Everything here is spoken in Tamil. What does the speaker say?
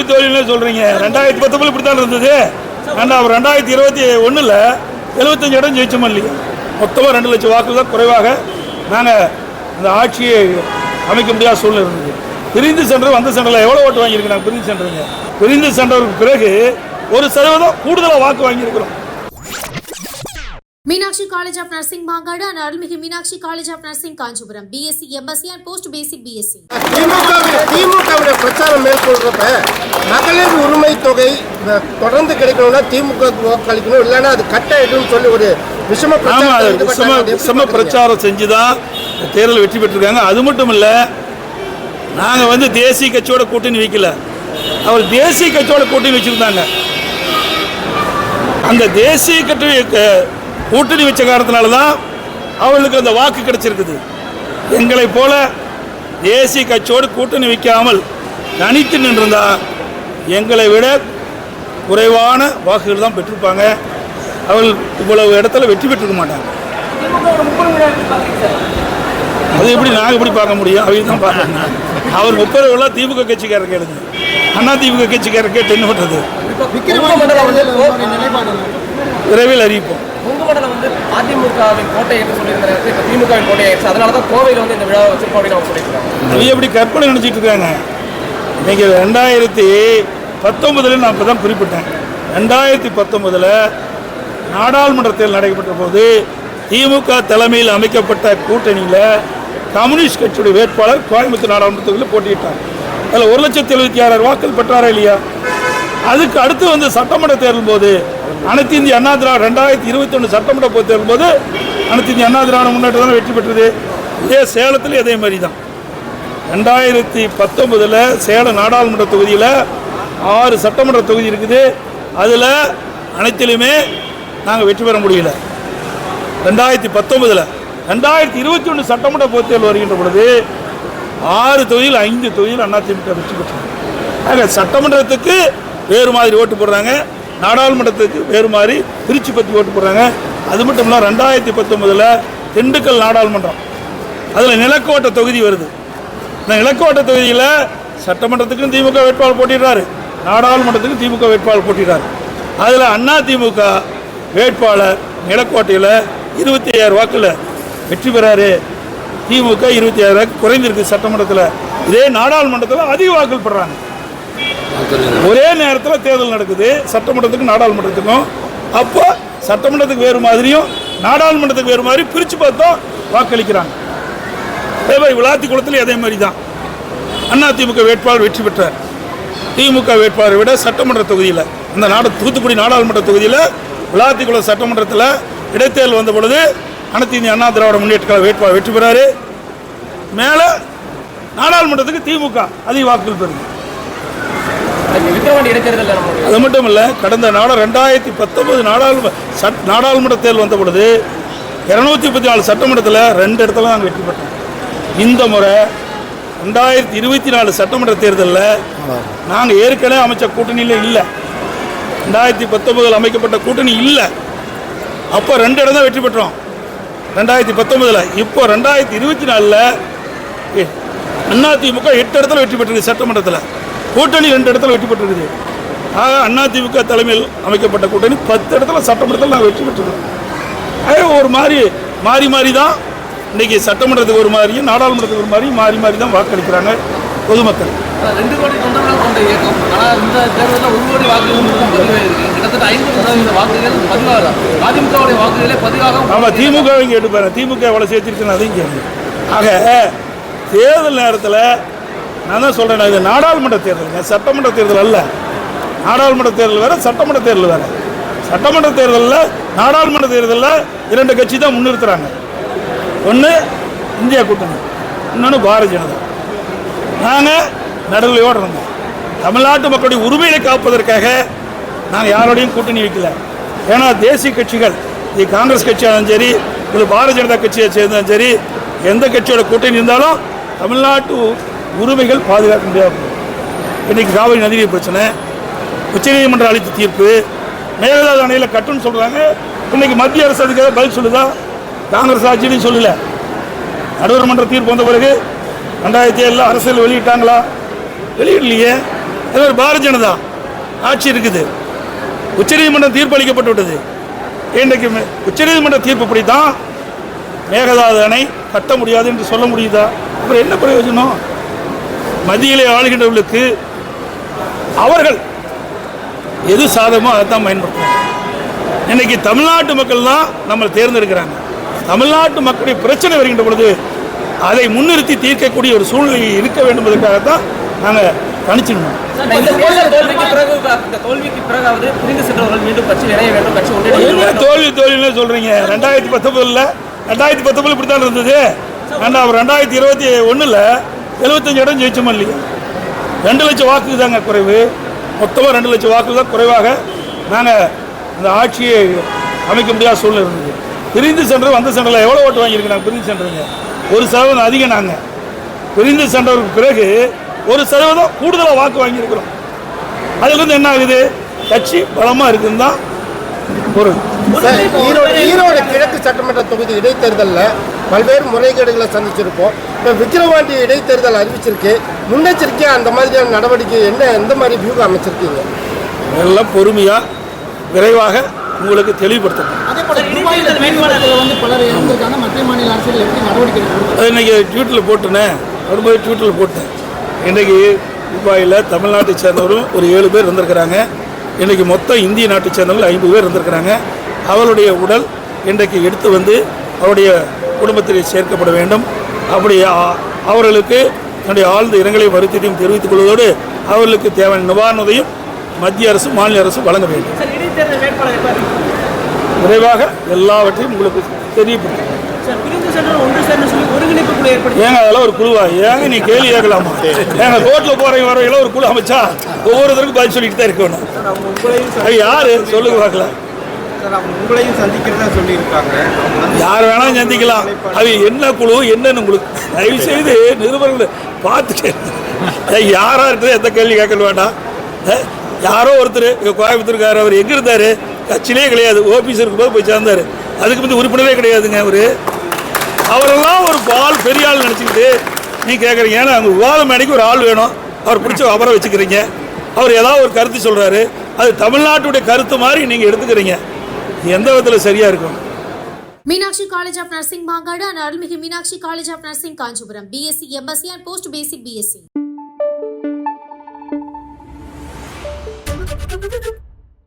தோல்வி தோல்வின்னு சொல்கிறீங்க ரெண்டாயிரத்தி பத்தொம்பது இப்படி தான் இருந்தது. ஆனால் அவர் ரெண்டாயிரத்தி இருபத்தி ஒன்றில் எழுபத்தஞ்சு இடம் ஜெயிச்சோம் இல்லையா? மொத்தமாக ரெண்டு லட்சம் வாக்குகள் தான் குறைவாக நாங்கள் அந்த ஆட்சியை அமைக்க முடியாத சூழ்நிலை இருந்தது. பிரிந்து சென்டர் வந்த சென்டரில் எவ்வளோ ஓட்டு வாங்கியிருக்கு நாங்கள் பிரிந்து சென்றதுங்க பிரிந்து சென்றவருக்கு பிறகு ஒரு சதவீதம் கூடுதலாக வாக்கு வாங்கியிருக்கிறோம். Meenakshi College of Nursing Mangada and Arulmigu Meenakshi College of Nursing Kanchipuram, BSc, MSc and Post Basic BSc. திமுகவுடைய பிரச்சாரம் மேற்கொள்றப்ப மகளிர் உரிமை தொகை தொடர்ந்து கிடைக்கணும்னா திமுக வாக்களிக்கணும் இல்லைன்னா அது கட் ஆயிடும்னு சொல்லி ஒரு விஷம. விஷம? பிரச்சாரம் செஞ்சு தான் தேர்தல் வெற்றி பெற்றிருக்காங்க அது மட்டும் இல்லை நாங்கள் வந்து தேசிய கட்சியோட கூட்டணி வைக்கல அவர் தேசிய கட்சியோட கூட்டணி வச்சுருந்தாங்க அந்த தேசிய கட்சி கூட்டணி வச்ச காரணத்தினால தான் அவர்களுக்கு அந்த வாக்கு கிடைச்சிருக்குது. எங்களை போல தேசிய கட்சியோடு கூட்டணி வைக்காமல் தனித்து நின்றிருந்தால் எங்களை விட குறைவான வாக்குகள் தான் பெற்றிருப்பாங்க. அவள் இவ்வளவு இடத்துல வெற்றி பெற்றிருக்க மாட்டாங்க. அது எப்படி நாங்கள் எப்படி பார்க்க முடியும்? அவங்க தான் பார்க்கணும். அவர் முப்பதுலாம் திமுக கட்சிக்காரர் கேளுங்க. அண்ணா திமுக கட்சிக்காரர் கேட்டு என்ன பண்ணுறது விரைவில் அறிவிப்போம். மண்டலம் வந்து அதிமுகவின் கோட்டை என்று சொல்லியிருந்தாரு இப்போ திமுகவின் கோட்டை ஆயிடுச்சு. அதனால தான் கோவையில் வந்து இந்த விழாவை வச்சிருக்கோம் அப்படின்னு அவங்க சொல்லியிருக்காங்க. அவங்க எப்படி கற்பனை நினச்சிட்டு இருக்காங்க? ரெண்டாயிரத்தி பத்தொன்பதில் நான் இப்போ தான் குறிப்பிட்டேன். ரெண்டாயிரத்தி பத்தொன்பதில் நாடாளுமன்ற தேர்தல் நடைபெற்ற போது திமுக தலைமையில் அமைக்கப்பட்ட கூட்டணியில் கம்யூனிஸ்ட் கட்சியுடைய வேட்பாளர் கோயம்புத்தூர் நாடாளுமன்ற தொகுதியில் போட்டியிட்டார். அதில் ஒரு லட்சத்தி எழுபத்தி ஆறாயிரம் வாக்கள் பெற்றாரா இல்லையா? அதுக்கு அடுத்து வந்து சட்டமன்ற தேர்தல் போது அனைத்து இந்திய அண்ணா திராவிட ரெண்டாயிரத்தி இருபத்தி ஒன்று சட்டமன்ற பொது தேர்தல் போது அனைத்து இந்திய அண்ணா திராவிட முன்னேற்றம் தான் வெற்றி பெற்றது? இதே சேலத்தில் இதே மாதிரி தான் ரெண்டாயிரத்தி பத்தொன்பதில் சேலம் நாடாளுமன்ற தொகுதியில் ஆறு சட்டமன்ற தொகுதி இருக்குது. அதில் அனைத்திலுமே நாங்கள் வெற்றி பெற முடியல. ரெண்டாயிரத்தி பத்தொன்பதில் ரெண்டாயிரத்தி இருபத்தி ஒன்று சட்டமன்ற பொதுத் தேர்தல் வருகின்ற பொழுது ஆறு தொகுதியில் ஐந்து தொகுதியில் அதிமுக வெற்றி பெற்றாங்க ஆக சட்டமன்றத்துக்கு வேறு மாதிரி ஓட்டு போடுறாங்க. நாடாளுமன்றத்துக்கு வேறு மாதிரி திருச்சி பற்றி ஓட்டு போடுறாங்க. அது மட்டும் இல்லை ரெண்டாயிரத்தி பத்தொன்பதில் திண்டுக்கல் நாடாளுமன்றம். அதில் நிலக்கோட்டை தொகுதி வருது. இந்த நிலக்கோட்டை தொகுதியில் சட்டமன்றத்துக்கும் திமுக வேட்பாளர் போட்டிடுறாரு. நாடாளுமன்றத்துக்கும் திமுக வேட்பாளர் போட்டிடுறாரு. அதில் அண்ணா திமுக வேட்பாளர் நிலக்கோட்டையில் இருபத்தி ஐயாயிரம் வாக்கில் வெற்றி பெறாரு. திமுக இருபத்தி ஐயாயிரம் குறைந்திருக்கு சட்டமன்றத்தில். இதே நாடாளுமன்றத்தில் அதிக வாக்கள் பெறாங்க. ஒரே நேரத்தில் தேர்தல் நடக்குது. சட்டமன்றத்துக்கும் நாடாளுமன்றத்துக்கும். அப்போ சட்டமன்றத்துக்கு வேறு மாதிரியும் நாடாளுமன்றத்துக்கு வேறு மாதிரி பிரித்து பார்த்தோம் வாக்களிக்கிறாங்க. அதே மாதிரி விளாத்தி குளத்தில் அதே மாதிரி தான் அண்ணா திமுக வேட்பாளர் வெற்றி பெற்றார். திமுக வேட்பாளரை விட சட்டமன்ற தொகுதியில் அந்த நாடு தூத்துக்குடி நாடாளுமன்ற தொகுதியில் விளாத்திக்குளம் சட்டமன்றத்தில் இடைத்தேர்தல் வந்த பொழுது அனைத்து இந்திய அண்ணா திராவிட முன்னேற்ற கழக வேட்பாளர் வெற்றி பெறாரு. மேலே நாடாளுமன்றத்துக்கு திமுக அதிக வாக்குகள் பெறுது. அது மட்டும் இல்லை கடந்த நாட ரெண்டாயிரத்தி பத்தொன்பது நாடாளுமன்ற சட் நாடாளுமன்ற தேர்தல் வந்த பொழுது இரநூத்தி முப்பத்தி நாலு சட்டமன்றத்தில் ரெண்டு இடத்துல நாங்கள் வெற்றி பெற்றோம். இந்த முறை ரெண்டாயிரத்தி இருபத்தி நாலு சட்டமன்ற தேர்தலில் நாங்கள் ஏற்கனவே அமைச்ச கூட்டணியில் இல்லை. ரெண்டாயிரத்தி பத்தொன்பதில் அமைக்கப்பட்ட கூட்டணி இல்லை. அப்போ ரெண்டு இடம் தான் வெற்றி பெற்றோம். ரெண்டாயிரத்தி பத்தொன்பதில். இப்போ ரெண்டாயிரத்தி இருபத்தி நாலில் அதிமுக எட்டு இடத்துல வெற்றி பெற்றிருக்கு சட்டமன்றத்தில். கூட்டணி ரெண்டு இடத்துல வெற்றி பெற்றிருக்குது. ஆக அதிமுக தலைமையில் அமைக்கப்பட்ட கூட்டணி பத்து இடத்துல சட்டமன்றத்தில் நாங்கள் வெற்றி பெற்றிருக்கோம் ஆக ஒரு மாதிரி மாறி மாறி தான் இன்றைக்கி சட்டமன்றத்துக்கு ஒரு மாதிரியும் நாடாளுமன்றத்துக்கு ஒரு மாதிரியும் மாறி மாறி தான் வாக்களிக்கிறாங்க பொதுமக்கள். ரெண்டு கோடி தொண்டர்கள் கொண்ட இயக்கம். ஆனால் இந்த தேர்தலில் ஒரு கோடி வாக்குகள் பதிவாயிருக்கு. கிட்டத்தட்ட ஐம்பது சதவீத வாக்குகள் பதிவாகலாம். அதிமுகவுடைய வாக்குகளே பதிவாக ஆமாம் திமுக இங்கே எடுப்பாரு. திமுக எவ்வளோ சேர்த்திருக்குன்னு அதையும் கேள்வி ஆக தேர்தல் நேரத்தில் நான் தான் சொல்கிறேன் இது நாடாளுமன்ற தேர்தலுங்க சட்டமன்ற தேர்தல் அல்ல? நாடாளுமன்ற தேர்தல் வேறு சட்டமன்ற தேர்தல் வேறு. சட்டமன்ற தேர்தலில் நாடாளுமன்ற தேர்தலில் இரண்டு கட்சி தான் முன்னிறுத்துறாங்க. ஒன்று இந்தியா கூட்டணி இன்னொன்று பாரதிய ஜனதா. நாங்கள் நடுநிலையோடு இருந்தோம். தமிழ்நாட்டு மக்களுடைய உரிமையை காப்பதற்காக நாங்கள் யாரோடையும் கூட்டணி வைக்கல. ஏன்னா தேசிய கட்சிகள் இது காங்கிரஸ் கட்சியாலும் சரி இது பாரதிய ஜனதா கட்சியை சேர்ந்தாலும் சரி எந்த கட்சியோட கூட்டணி இருந்தாலும் தமிழ்நாட்டு உரிமைகள் பாதுகாக்க முடியாது. இன்றைக்கி காவிரி நதிநீர் பிரச்சனை உச்சநீதிமன்றம் அளித்த தீர்ப்பு மேகதாது அணையில் கட்டுன்னு சொல்கிறாங்க இன்னைக்கு மத்திய அரசு அதுக்காக பதில் சொல்லுதா? காங்கிரஸ் ஆட்சியிலையும் சொல்லலை. நடுவர் மன்ற தீர்ப்பு வந்த பிறகு ரெண்டாயிரத்தி ஏழில் அரசியல் வெளியிட்டாங்களா? வெளியிடலையே. அது ஒரு பாரதிய ஜனதா ஆட்சி இருக்குது. உச்சநீதிமன்றம் தீர்ப்பு அளிக்கப்பட்டு விட்டது. இன்றைக்கு உச்சநீதிமன்ற உச்சநீதிமன்ற தீர்ப்புப்படி தான் மேகதாது அணை கட்ட முடியாது என்று சொல்ல முடியுதா? அப்புறம் என்ன பிரயோஜனம்? மத்தியிலே ஆளுகின்றவர்களுக்கு அவர்கள் எது சாதகமோ அதை தான் பயன்படுத்துவாங்க இன்னைக்கு தமிழ்நாட்டு மக்கள் தான் நம்மளை தேர்ந்தெடுக்கிறாங்க. தமிழ்நாட்டு மக்களுடைய பிரச்சனை வருகின்ற பொழுது அதை முன்னிறுத்தி தீர்க்கக்கூடிய ஒரு சூழ்நிலை இருக்க வேண்டும் என்பதற்காகத்தான் நாங்கள் கணிச்சிடணும் தோல்வி தோல்வின்னு சொல்றீங்க? ரெண்டாயிரத்தி பத்தொன்பதுல ரெண்டாயிரத்தி பத்தொன்பது இப்படி தான் இருந்தது ரெண்டாவது ரெண்டாயிரத்தி இருபத்தி ஒண்ணுல எழுபத்தஞ்சு இடம் ஜெயிச்சோம் இல்லையா ரெண்டு லட்சம் வாக்கு தாங்க குறைவு. மொத்தமாக ரெண்டு லட்சம் வாக்கு தான் குறைவாக நாங்கள் இந்த ஆட்சியை அமைக்க முடியாத சூழ்நிலை இருந்தது. பிரிந்து சென்றது வந்த சென்டரில் எவ்வளோ ஓட்டு வாங்கியிருக்கு நாங்கள் பிரிந்து சென்றதுங்க ஒரு சதவீதம் அதிகம் நாங்கள் பிரிந்து சென்றவருக்கு பிறகு ஒரு சதவீதம் கூடுதலாக வாக்கு வாங்கியிருக்கிறோம். அதுலேருந்து என்ன ஆகுது? கட்சி பலமாக இருக்குதுன்னு தான் பொருள் சார், ஈரோடு ஈரோடு கிழக்கு சட்டமன்ற தொகுதி இடைத்தேர்தலில் பல்வேறு முறைகேடுகளை சந்திச்சிருப்போம். இப்போ விக்கிரவாண்டி இடைத்தேர்தல் அறிவிச்சிருக்கு. முன்னெச்சரிக்கையாக அந்த மாதிரியான நடவடிக்கை என்ன எந்த மாதிரி வியூகம் அமைச்சிருக்கீங்க? எல்லாம் பொறுமையாக விரைவாக உங்களுக்கு தெளிவுபடுத்தணும். இன்னைக்கு ட்வீட்டில் போட்டுனேன் வரும்போது ட்வீட்டில் போட்டேன். இன்றைக்கி துபாயில் தமிழ்நாட்டை சேர்ந்தவரும் ஒரு ஏழு பேர் இருந்திருக்கிறாங்க. இன்றைக்கி மொத்தம் இந்திய நாட்டை சேர்ந்தவர்கள் ஐம்பது பேர் இருந்திருக்கிறாங்க. அவருடைய உடல் இன்றைக்கு எடுத்து வந்து அவருடைய குடும்பத்தில் சேர்க்கப்பட வேண்டும். அப்படி அவர்களுக்கு தன்னுடைய ஆழ்ந்த இரங்கலை வருத்தத்தையும் தெரிவித்துக் கொள்வதோடு அவர்களுக்கு தேவையான நிவாரண உதவியும் மத்திய அரசு மாநில அரசு வழங்க வேண்டும்? விரைவாக எல்லாவற்றையும் உங்களுக்கு தெரியப்படுத்தும் ஏங்க அதெல்லாம் ஒரு குழுவா? ஏங்க நீ கேள்வி கேட்கலாமா? ஏங்க கோர்ட்ல போறவங்க வரவங்க ஒரு குழு அமைச்சா ஒவ்வொருத்தருக்கும் பதில் சொல்லிட்டு தான் இருக்கணும் யாரு? சொல்லுங்க பார்க்கலாம். உங்களையும் சந்திக்கிறதா சொல்லியிருக்காங்க. அவங்க யார் வேணாலும் சந்திக்கலாம். அது என்ன குழு என்னன்னு உங்களுக்கு தயவு செய்து நிருபர்களை பார்த்துட்டு ஏய், யாரா இருக்குது எந்த கேள்வி கேட்க வேண்டாம். யாரோ ஒருத்தர் இங்க கோயம்புத்தூர்கார் அவர் எங்க இருந்தாரு? கட்சியிலே கிடையாது ஓபிஎஸ் இருக்கும்போது போய் சேர்ந்தாரு. அதுக்கு வந்து உறுப்பினரே கிடையாதுங்க அவரு. அவரெல்லாம் ஒரு பால் பெரிய ஆள் நினச்சிக்கிட்டு நீ கேட்குறீங்க ஏன்னா அங்கே விவாத மேடைக்கு ஒரு ஆள் வேணும். அவர் பிடிச்ச அவரை வச்சுக்கிறீங்க. அவர் ஏதாவது ஒரு கருத்து சொல்கிறாரு அது தமிழ்நாட்டுடைய கருத்து மாதிரி நீங்கள் எடுத்துக்கிறீங்க. எந்த விதத்தில் சரியா இருக்கும் Meenakshi college of nursing Mangadu and அருள்மிகு Meenakshi college of nursing Kanchipuram BSc MSc and post basic BSc